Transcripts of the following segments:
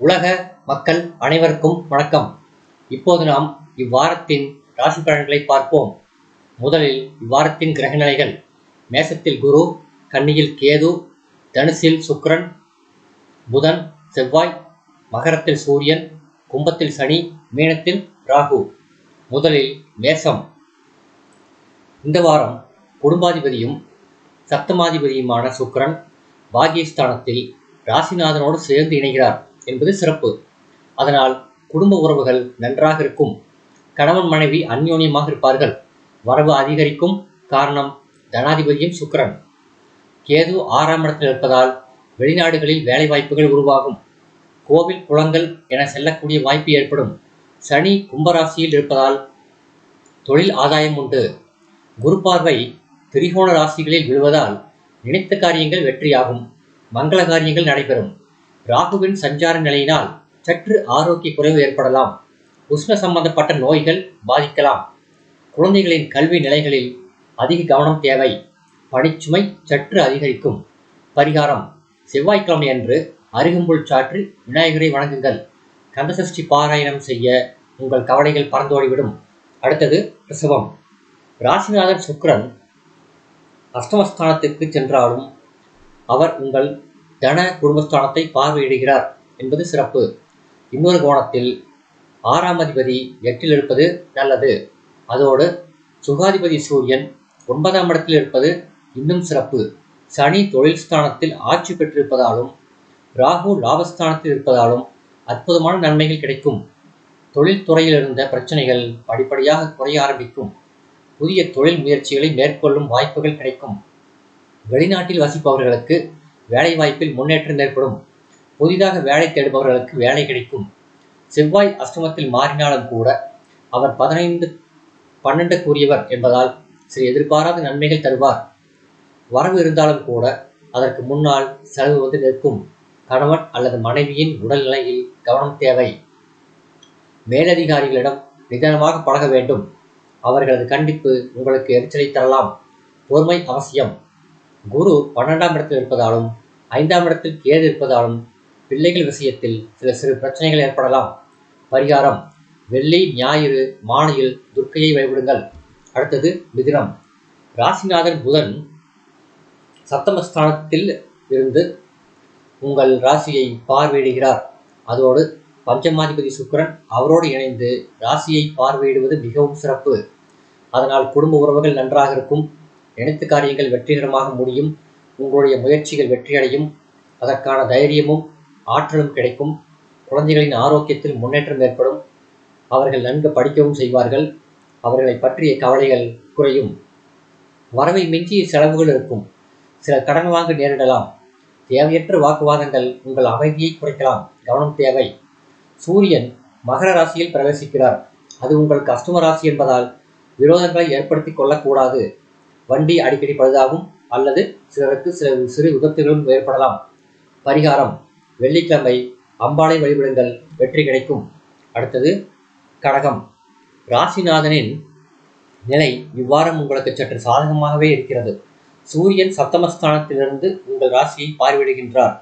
உலக மக்கள் அனைவருக்கும் வணக்கம். இப்போது நாம் இவ்வாரத்தின் ராசி பலன்களை பார்ப்போம். முதலில் இவ்வாரத்தின் கிரகநிலைகள். மேசத்தில் குரு கன்னியில் கேது தனுசில் சுக்ரன் புதன் செவ்வாய் மகரத்தில் சூரியன் கும்பத்தில் சனி மீனத்தில் ராகு. முதலில் மேசம். இந்த வாரம் குடும்பாதிபதியும் சப்தமாதிபதியுமான சுக்ரன் பாகியஸ்தானத்தில் ராசிநாதனோடு சேர்ந்து இணைகிறார். என்பது சிறப்பு. அதனால் குடும்ப உறவுகள் நன்றாக இருக்கும். கணவன் மனைவி அந்யோன்யமாக இருப்பார்கள். வரவு அதிகரிக்கும் காரணம் தனாதிபதியும் சுக்கிரன். கேது ஆறாம் இடத்தில் இருப்பதால் வெளிநாடுகளில் வேலை வாய்ப்புகள் உருவாகும். கோவில் குளங்கள் என செல்லக்கூடிய வாய்ப்பு ஏற்படும். சனி கும்பராசியில் இருப்பதால் தொழில் ஆதாயம் உண்டு. குரு பார்வை திரிகோண ராசிகளில் விழுவதால் நினைத்த காரியங்கள் வெற்றியாகும். மங்கள காரியங்கள் நடைபெறும். ராகுவின் சஞ்சார நிலையினால் சற்று ஆரோக்கிய குறைவு ஏற்படலாம். உஷ்ண சம்பந்தப்பட்ட நோய்கள் பாதிக்கலாம். குழந்தைகளின் கல்வி நிலைகளில் அதிக கவனம் தேவை. பணிச்சுமை சற்று அதிகரிக்கும். பரிகாரம் செவ்வாய்க்கிழமை அன்று அருகம்புல் சாற்றில் விநாயகரை வணங்குங்கள். கந்தசஷ்டி பாராயணம் செய்ய உங்கள் கவலைகள் பறந்தோடிவிடும் அடுத்தது ரிஷபம் ராசிநாதன் சுக்ரன் அஷ்டமஸ்தானத்திற்கு சென்றாலும் அவர் உங்கள் தன குடும்பஸ்தானத்தை பார்வையிடுகிறார் என்பது சிறப்பு. இன்னொரு கோணத்தில் ஆறாம் அதிபதி எட்டில் இருப்பது நல்லது. அதோடு சுகாதிபதி சூரியன் ஒன்பதாம் இடத்தில் இருப்பது இன்னும் சிறப்பு. சனி தொழில் ஸ்தானத்தில் ஆட்சி பெற்றிருப்பதாலும் ராகு லாபஸ்தானத்தில் இருப்பதாலும் அற்புதமான நன்மைகள் கிடைக்கும். தொழில்துறையில் இருந்த பிரச்சனைகள் படிப்படியாக குறைய ஆரம்பிக்கும். புதிய தொழில் முயற்சிகளை மேற்கொள்ளும் வாய்ப்புகள் கிடைக்கும். வெளிநாட்டில் வசிப்பவர்களுக்கு வேலை வாய்ப்பில் முன்னேற்றம் ஏற்படும். புதிதாக வேலை தேடுபவர்களுக்கு வேலை கிடைக்கும். செவ்வாய் அஷ்டமத்தில் மாறினாலும் கூட அவர் பதினைந்து பன்னெண்டு கூறியவர் என்பதால் சில எதிர்பாராத நன்மைகள் தருவார். வரவு இருந்தாலும் கூட அதற்கு முன்னால் செலவு வந்து நிற்கும். கணவன் அல்லது மனைவியின் உடல்நிலையில் கவனம் தேவை. மேலதிகாரிகளிடம் நிதானமாக பழக வேண்டும். அவர்களது கண்டிப்பு உங்களுக்கு எரிச்சலை தரலாம். பொறுமை அவசியம். குரு பன்னெண்டாம் இடத்தில் இருப்பதாலும் ஐந்தாம் இடத்தில் கேது இருப்பதாலும் பிள்ளைகள் விஷயத்தில் சில சிறு பிரச்சனைகள் ஏற்படலாம். பரிகாரம் வெள்ளி ஞாயிறு மாலையில் துர்க்கையை வழிபடுங்கள். அடுத்தது மிதினம். ராசிநாதன் புதன் சப்தமஸ்தானத்தில் இருந்து உங்கள் ராசியை பார்வையிடுகிறார். அதோடு பஞ்சமாதிபதி சுக்கிரன் அவரோடு இணைந்து ராசியை பார்வையிடுவது மிகவும் சிறப்பு. அதனால் குடும்ப உறவுகள் நன்றாக இருக்கும். நினைத்த காரியங்கள் வெற்றிகரமாக முடியும். உங்களுடைய முயற்சிகள் வெற்றியடையும். அதற்கான தைரியமும் ஆற்றலும் கிடைக்கும். குழந்தைகளின் ஆரோக்கியத்தில் முன்னேற்றம் ஏற்படும். அவர்கள் நன்கு படிக்கவும் செய்வார்கள். அவர்களை பற்றிய கவலைகள் குறையும். வரவை மிஞ்சிய செலவுகள் இருக்கும். சில கடன் வாங்க நேரிடலாம். தேவையற்ற வாக்குவாதங்கள் உங்கள் அமைதியை குறைக்கலாம். கவனம் தேவை. சூரியன் மகர ராசியில் பிரவேசிக்கிறார். அது உங்கள் கஷ்டம ராசி என்பதால் விரோதங்களை ஏற்படுத்தி கொள்ளக்கூடாது. வண்டி அடிக்கடி பழுதாகும் அல்லது சிலருக்கு சில சிறு விபத்துகளும் ஏற்படலாம். பரிகாரம். வெள்ளிக்கிழமை அம்பாளை வழிபடுங்கள். வெற்றி கிடைக்கும். அடுத்தது கடகம். ராசிநாதனின் நிலை இவ்வாரம் உங்களுக்கு சற்று சாதகமாகவே இருக்கிறது. சூரியன் சப்தமஸ்தானத்திலிருந்து உங்கள் ராசியை பார்வையிடுகின்றார்.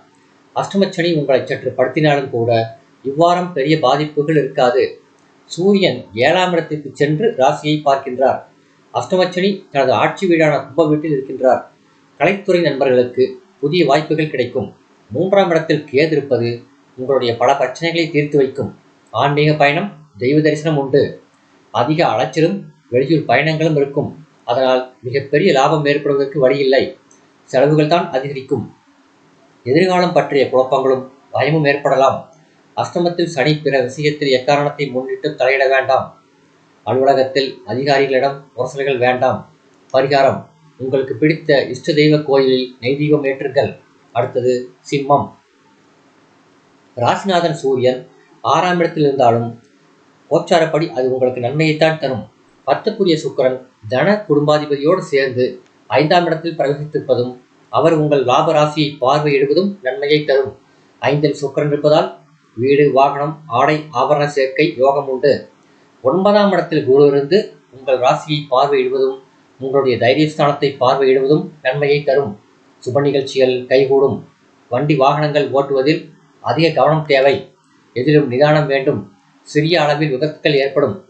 அஷ்டமச்சனி உங்களை சற்று படுத்தினாலும் கூட இவ்வாரம் பெரிய பாதிப்புகள் இருக்காது. சூரியன் ஏழாம் இடத்திற்கு சென்று ராசியை பார்க்கின்றார். அஷ்டமச்சனி தனது ஆட்சி வீடான கும்ப வீட்டில் இருக்கின்றார். கலைத்துறை நண்பர்களுக்கு புதிய வாய்ப்புகள் கிடைக்கும். மூன்றாம் இடத்தில் கேது இருப்பது உங்களுடைய பல பிரச்சனைகளை தீர்த்து வைக்கும். ஆன்மீக பயணம் தெய்வ தரிசனம் உண்டு. அதிக அலைச்சலும் வெளியூர் பயணங்களும் இருக்கும். அதனால் மிகப்பெரிய லாபம் ஏற்படுவதற்கு வழியில்லை. செலவுகள் தான் அதிகரிக்கும். எதிர்காலம் பற்றிய குழப்பங்களும் பயமும் ஏற்படலாம். அஷ்டமத்தில் சனி பிற விஷயத்தில் எக்காரணத்தை முன்னிட்டு தலையிட வேண்டாம். அலுவலகத்தில் அதிகாரிகளிடம் முரசல்கள் வேண்டாம். பரிகாரம் உங்களுக்கு பிடித்த இஷ்ட தெய்வ கோயிலில் நைதீகம் ஏற்றுங்கள். அடுத்தது சிம்மம். ராசிநாதன் சூரியன் ஆறாம் இடத்தில் இருந்தாலும் கோச்சாரப்படி அது உங்களுக்கு நன்மையைத்தான் தரும். பத்துக்குரிய சுக்கரன் தன குடும்பாதிபதியோடு சேர்ந்து ஐந்தாம் இடத்தில் பிரவேசித்திருப்பதும் அவர் உங்கள் லாப ராசியை பார்வையிடுவதும் நன்மையை தரும். ஐந்தில் சுக்கரன் இருப்பதால் வீடு வாகனம் ஆடை ஆபரண சேர்க்கை யோகம் உண்டு. ஒன்பதாம் இடத்தில் குரு இருந்து உங்கள் ராசியை பார்வையிடுவதும் உங்களுடைய தைரியஸ்தானத்தை பார்வையிடுவதும் நன்மையை தரும். சுப நிகழ்ச்சிகள் கைகூடும். வண்டி வாகனங்கள் ஓட்டுவதில் அதிக கவனம் தேவை. எதிலும் நிதானம் வேண்டும். சிறிய அளவில் விபத்துக்கள் ஏற்படும்.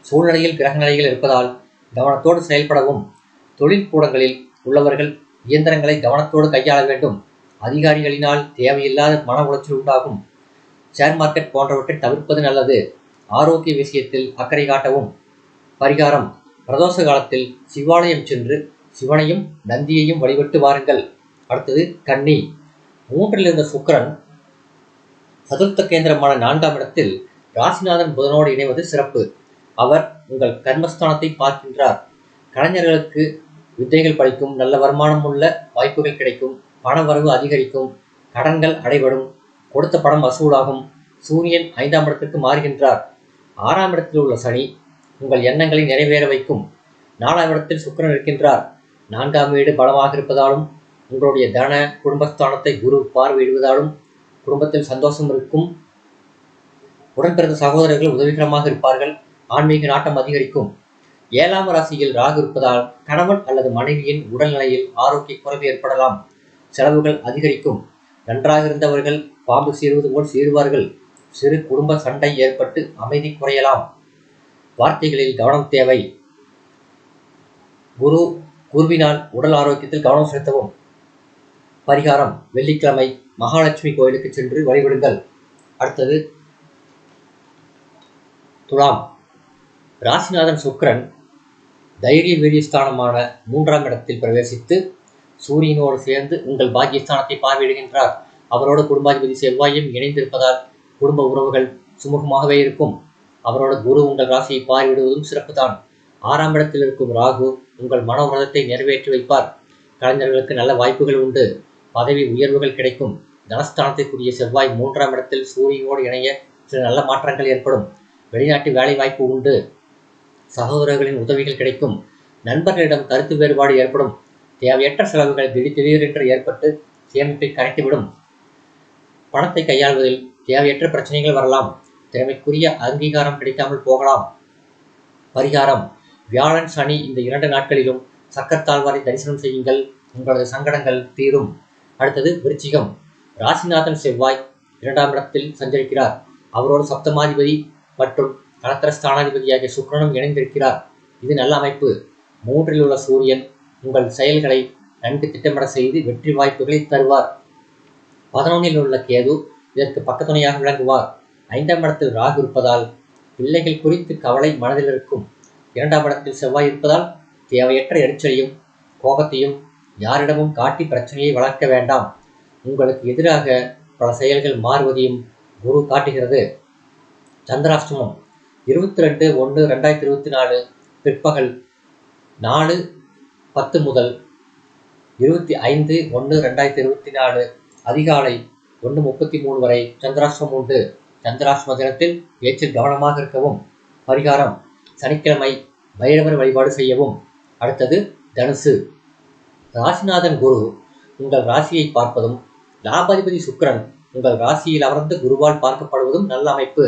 சூழ்நிலையில் கிரகநிலைகள் இருப்பதால் கவனத்தோடு செயல்படவும். தொழில் கூடங்களில் உள்ளவர்கள் இயந்திரங்களை கவனத்தோடு கையாள வேண்டும். அதிகாரிகளினால் தேவையில்லாத மன உளைச்சல் உண்டாகும். ஷேர் மார்க்கெட் போன்றவற்றை தவிர்ப்பது நல்லது. ஆரோக்கிய விஷயத்தில் அக்கறை காட்டவும் பரிகாரம் பிரதோஷ காலத்தில் சிவாலயம் சென்று சிவனையும் நந்தியையும் வழிபட்டு வாருங்கள். அடுத்தது கன்னி. மூன்றில் இருந்த சுக்கிரன் சதுர்த்த கேந்திரமான நான்காம் இடத்தில் ராசிநாதன் புதனோடு இணைவது சிறப்பு. அவர் உங்கள் கர்மஸ்தானத்தை பார்க்கின்றார். கலைஞர்களுக்கு வித்தைகள் படிக்கும் நல்ல வருமானம் உள்ள வாய்ப்புகள் கிடைக்கும் பண வரவு அதிகரிக்கும் கடன்கள் அடைபடும் கொடுத்த பணம் வசூலாகும். சூரியன் ஐந்தாம் இடத்திற்கு மாறுகின்றார். ஆறாம் இடத்தில் உள்ள சனி உங்கள் எண்ணங்களை நிறைவேற வைக்கும். நாலாம் இடத்தில் சுக்கிரன் இருக்கின்றார். நான்காம் வீடு பலமாக இருப்பதாலும் உங்களுடைய தன குடும்பஸ்தானத்தை குரு பார்வையிடுவதாலும் குடும்பத்தில் சந்தோஷம் இருக்கும். உடன்பிறந்த சகோதரர்கள் உதவிகரமாக இருப்பார்கள். ஆன்மீக நாட்டம் அதிகரிக்கும். ஏழாம் ராசியில் ராகு இருப்பதால் கணவன் அல்லது மனைவியின் உடல்நிலையில் ஆரோக்கிய குறைவு ஏற்படலாம். செலவுகள் அதிகரிக்கும். நன்றாக இருந்தவர்கள் பாம்பு சீருவது போல் சீருவார்கள் சிறு குடும்ப சண்டை ஏற்பட்டு அமைதி குறையலாம். வார்த்தைகளில் கவனம் தேவை. குரு குருவினால் உடல் ஆரோக்கியத்தில் கவனம் செலுத்தவும். பரிகாரம் வெள்ளிக்கிழமை மகாலட்சுமி கோயிலுக்கு சென்று வழிபடுங்கள். அடுத்தது துலாம். ராசிநாதன் சுக்கரன் தைரிய வீரியஸ்தானமான மூன்றாம் இடத்தில் பிரவேசித்து சூரியனோடு சேர்ந்து உங்கள் பாக்கியஸ்தானத்தை பார்வையிடுகின்றார். அவரோடு குடும்பாதிபதி செவ்வாயும் இணைந்திருப்பதால் குடும்ப உறவுகள் சுமூகமாகவே இருக்கும். அவரோட குரு உங்கள் ராசியை பார்வையிடுவதும் சிறப்புதான். ஆறாம் இடத்தில் இருக்கும் ராகு உங்கள் மன உரதத்தை நிறைவேற்றி வைப்பார். கலைஞர்களுக்கு நல்ல வாய்ப்புகள் உண்டு. பதவி உயர்வுகள் கிடைக்கும். தனஸ்தானத்திற்குரிய செவ்வாய் மூன்றாம் இடத்தில் சூரியனோடு இணைய சில நல்ல மாற்றங்கள் ஏற்படும். வெளிநாட்டு வேலை வாய்ப்பு உண்டு. சகோதரர்களின் உதவிகள் கிடைக்கும். நண்பர்களிடம் கருத்து வேறுபாடு ஏற்படும். தேவையற்ற செலவுகள் திடீர் திடீரென்று ஏற்பட்டு சேமிப்பை கரைத்துவிடும். பணத்தை கையாள்வதில் தேவையற்ற பிரச்சனைகள் வரலாம். திறமைக்குரிய அங்கீகாரம் கிடைக்காமல் போகலாம். பரிகாரம். வியாழன் சனி இந்த இரண்டு நாட்களிலும் சக்கரத்தாழ்வாரை தரிசனம் செய்யுங்கள். உங்களது சங்கடங்கள் தீரும். அடுத்தது விருச்சிகம். ராசிநாதன் செவ்வாய் இரண்டாம் இடத்தில் சஞ்சரிக்கிறார். அவரோடு சப்தமாதிபதி மற்றும் கலத்திர ஸ்தானாதிபதியாகிய சுக்கிரனும் இணைந்திருக்கிறார். இது நல்ல அமைப்பு. மூன்றில் உள்ள சூரியன் உங்கள் செயல்களை நன்கு திட்டமிட செய்து வெற்றி வாய்ப்புகளை தருவார். பதினொன்றில் உள்ள கேது இதற்கு பக்கத்துணையாக விளங்குவார். ஐந்தாம் இடத்தில் ராகு இருப்பதால் பிள்ளைகள் குறித்து கவலை மனதில் இருக்கும். இரண்டாம் இடத்தில் செவ்வாய் இருப்பதால் தேவையற்ற எரிச்சலையும் கோபத்தையும் யாரிடமும் காட்டி பிரச்சனையை வளர்க்க வேண்டாம். உங்களுக்கு எதிராக பல செயல்கள் மாறுவதையும் குரு காட்டுகிறது. சந்திராஷ்டமம். இருபத்தி ரெண்டு ஒன்று ரெண்டாயிரத்தி இருபத்தி நாலு பிற்பகல் நாலு பத்து முதல் இருபத்தி ஐந்து ஒன்று ரெண்டாயிரத்தி இருபத்தி நாலு அதிகாலை ஒன்று முப்பத்தி மூணு வரை சந்திராஷ்டிரம் உண்டு. சந்திராஷ்டிரம தினத்தில் பேச்சில் கவனமாக இருக்கவும் பரிகாரம் சனிக்கிழமை பைரவர் வழிபாடு செய்யவும். அடுத்தது தனுசு. ராசிநாதன் குரு உங்கள் ராசியை பார்ப்பதும் லாபாதிபதி சுக்கிரன் உங்கள் ராசியில் அமர்ந்து குருவால் பார்க்கப்படுவதும் நல்ல அமைப்பு.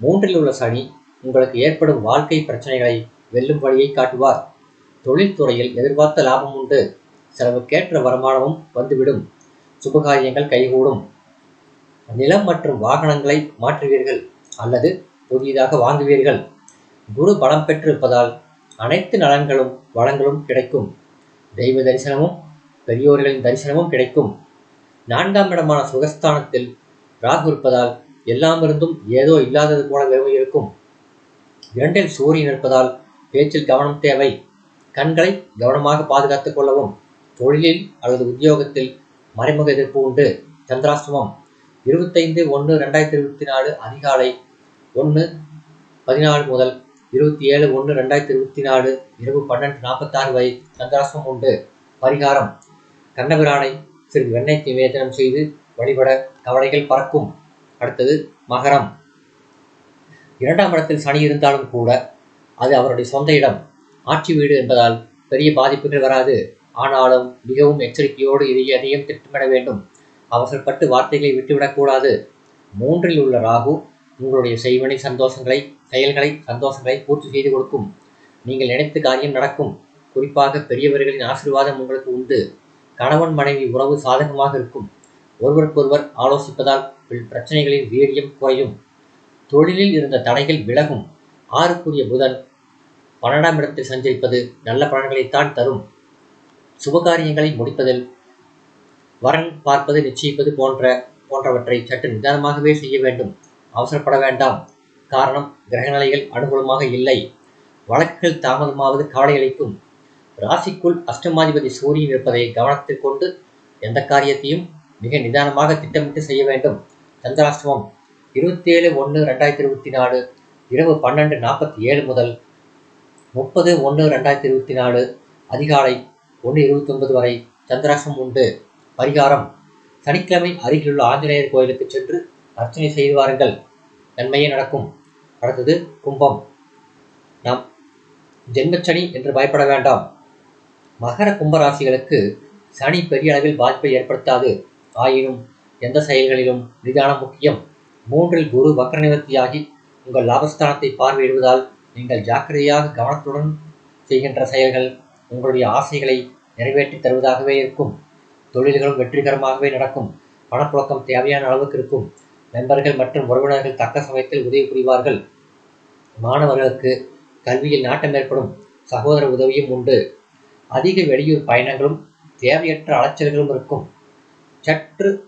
மூன்றில் உள்ள சனி உங்களுக்கு ஏற்படும் வாழ்க்கை பிரச்சனைகளை வெல்லும் வழியை காட்டுவார். தொழில்துறையில் எதிர்பார்த்த லாபம் உண்டு. செலவுக்கேற்ற வருமானமும் வந்துவிடும். சுபகாரியங்கள் கைகூடும். நிலம் மற்றும் வாகனங்களை மாற்றுவீர்கள் அல்லது புதியதாக வாங்குவீர்கள். குரு பலம் பெற்றிருப்பதால் அனைத்து நலன்களும் வளங்களும் கிடைக்கும். தெய்வ தரிசனமும் பெரியோர்களின் தரிசனமும் கிடைக்கும். நான்காம் இடமான சுகஸ்தானத்தில் ராகு இருப்பதால் எல்லாம் இருந்தும் ஏதோ இல்லாதது போல வெறுமை இருக்கும். இரண்டில் சூரியன் இருப்பதால் பேச்சில் கவனம் தேவை. கண்களை கவனமாக பாதுகாத்துக் கொள்ளவும் தொழிலில் அல்லது உத்தியோகத்தில் மறைமுக எதிர்ப்பு உண்டு. சந்திராசிரமம் இருபத்தைந்து ஒன்று ரெண்டாயிரத்தி இருபத்தி நாலு அதிகாலை ஒன்று பதினாலு முதல் இருபத்தி ஏழு ஒன்று ரெண்டாயிரத்தி இருபத்தி நாலு இரவு பன்னெண்டு நாற்பத்தாறு வரை சந்திராசம் உண்டு. பரிகாரம். கண்ணபிரானை சிறிது வெண்ணெய் நிவேதனம் செய்து வழிபட கவலைகள் பறக்கும். அடுத்தது மகரம். இரண்டாம் இடத்தில் சனி இருந்தாலும் கூட அது அவருடைய சொந்த இடம். ஆட்சி வீடு என்பதால் பெரிய பாதிப்புகள் வராது. ஆனாலும் மிகவும் எச்சரிக்கையோடு இதை எதையும் திட்டமிட வேண்டும். அவசரப்பட்டு வார்த்தைகளை விட்டுவிடக்கூடாது மூன்றில் உள்ள ராகு உங்களுடைய செய்வனை சந்தோஷங்களை செயல்களை சந்தோஷங்களை பூர்த்தி செய்து கொடுக்கும். நீங்கள் நினைத்த காரியம் நடக்கும். குறிப்பாக பெரியவர்களின் ஆசீர்வாதம் உங்களுக்கு உண்டு. கணவன் மனைவி உறவு சாதகமாக இருக்கும். ஒருவருக்கொருவர் ஆலோசிப்பதால் பிரச்சனைகளின் வீரியம் குறையும். தொழிலில் இருந்த தடைகள் விலகும். ஆறுக்குரிய புதன் பன்னெண்டாம் இடத்தில் சஞ்சரிப்பது நல்ல பலன்களைத்தான் தரும். சுபகாரியங்களை முடிப்பதில் வரன் பார்ப்பது நிச்சயிப்பது போன்ற போன்றவற்றை சற்று நிதானமாகவே செய்ய வேண்டும். அவசரப்பட வேண்டாம். காரணம் கிரகநிலைகள் அனுகூலமாக இல்லை. வழக்குகள் தாமதமாவது கவலை அளிக்கும். ராசிக்குள் அஷ்டமாதிபதி சூரியன் இருப்பதை கவனத்தில் கொண்டு எந்த காரியத்தையும் மிக நிதானமாக திட்டமிட்டு செய்ய வேண்டும். சந்திராஷ்டமம் இருபத்தி ஏழு ஒன்று ரெண்டாயிரத்தி இருபத்தி நாலு இரவு பன்னெண்டு நாற்பத்தி ஏழு முதல் முப்பது ஒன்று ரெண்டாயிரத்தி இருபத்தி நாலு அதிகாலை ஒன்று இருபத்தி ஒன்பது வரை சந்திராஷ்டமம் உண்டு. பரிகாரம். சனிக்கிழமை அருகிலுள்ள ஆஞ்சநேயர் கோயிலுக்கு சென்று அர்ச்சனை செய்து வாருங்கள். நன்மையே நடக்கும். அடுத்தது கும்பம். நாம் ஜென்மச்சனி என்று பயப்பட வேண்டாம். மகர கும்பராசிகளுக்கு சனி பெரிய அளவில் பாதிப்பை ஏற்படுத்தாது. ஆயினும் எந்த செயல்களிலும் நிதானம் முக்கியம். மூன்றில் குரு வக்ரநிவர்த்தியாகி உங்கள் லாபஸ்தானத்தை பார்வையிடுவதால் நீங்கள் ஜாக்கிரதையாக கவனத்துடன் செய்கின்ற செயல்கள் உங்களுடைய ஆசைகளை நிறைவேற்றி தருவதாகவே இருக்கும். தொழில்களும் வெற்றிகரமாகவே நடக்கும். பணப்புழக்கம் தேவையான அளவுக்கு இருக்கும். நண்பர்கள் மற்றும் உறவினர்கள் தக்க சமயத்தில் உதவி புரிவார்கள். மாணவர்களுக்கு கல்வியில் நாட்டம் ஏற்படும். சகோதர உதவியும் உண்டு. அதிக வெளியூர் பயணங்களும் தேவையற்ற அலைச்சல்களும் இருக்கும். சற்று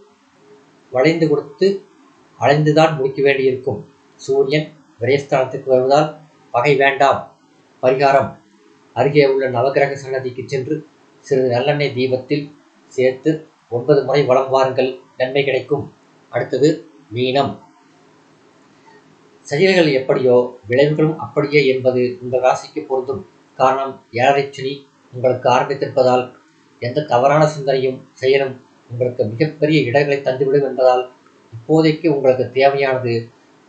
வளைந்து கொடுத்து அலைந்துதான் முடிக்க வேண்டியிருக்கும். சூரியன் விரயஸ்தானத்துக்கு வருவதால் பகை வேண்டாம். பரிகாரம். அருகே உள்ள நவகிரக சன்னதிக்கு சென்று சிறிது நல்லெண்ணெய் தீபத்தில் சேர்த்து ஒன்பது முறை வலம் வாருங்கள். நன்மை கிடைக்கும். அடுத்தது மீனம். செயல்கள் எப்படியோ விளைவுகளும் அப்படியே என்பது உங்கள் ராசிக்கு பொருந்தும். காரணம் ஏழரை சனி உங்களுக்கு ஆரம்பித்திருப்பதால் எந்த தவறான சிந்தனையும் செயலும் உங்களுக்கு மிகப்பெரிய இடங்களை தந்துவிடும் என்பதால் இப்போதைக்கு உங்களுக்கு தேவையானது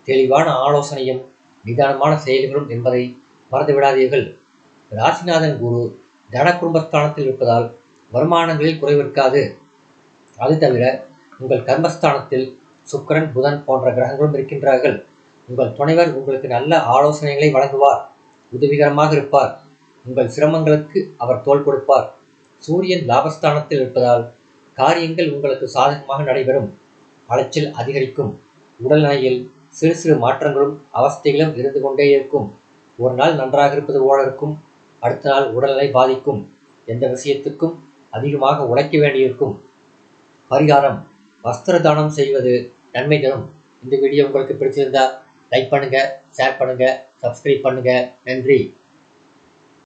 தெளிவான ஆலோசனையும் நிதானமான செயல்களும் என்பதை மறந்துவிடாதீர்கள். ராசிநாதன் குரு தன குடும்பஸ்தானத்தில் இருப்பதால் வருமானங்களில் குறைவிருக்காது. அது தவிர உங்கள் கர்மஸ்தானத்தில் சுக்கிரன் புதன் போன்ற கிரகங்களும் இருக்கின்றார்கள். உங்கள் துணைவர் உங்களுக்கு நல்ல ஆலோசனைகளை வழங்குவார். உதவிகரமாக இருப்பார். உங்கள் சிரமங்களுக்கு அவர் தோள் கொடுப்பார். சூரியன் லாபஸ்தானத்தில் இருப்பதால் காரியங்கள் உங்களுக்கு சாதகமாக நடைபெறும். அலைச்சல் அதிகரிக்கும். உடல்நிலையில் சிறு சிறு மாற்றங்களும் அவஸ்தைகளும் இருந்து கொண்டே இருக்கும். ஒரு நாள் நன்றாக இருப்பது போல இருக்கும். அடுத்த நாள் உடல்நிலை பாதிக்கும். எந்த விஷயத்துக்கும் அதிகமாக உழைக்க வேண்டியிருக்கும். பரிகாரம் வஸ்திர தானம் செய்வது நன்மை தரும். இந்த வீடியோ உங்களுக்கு பிடிச்சிருந்தா லைக் பண்ணுங்கள் ஷேர் பண்ணுங்கள் சப்ஸ்கிரைப் பண்ணுங்கள் நன்றி.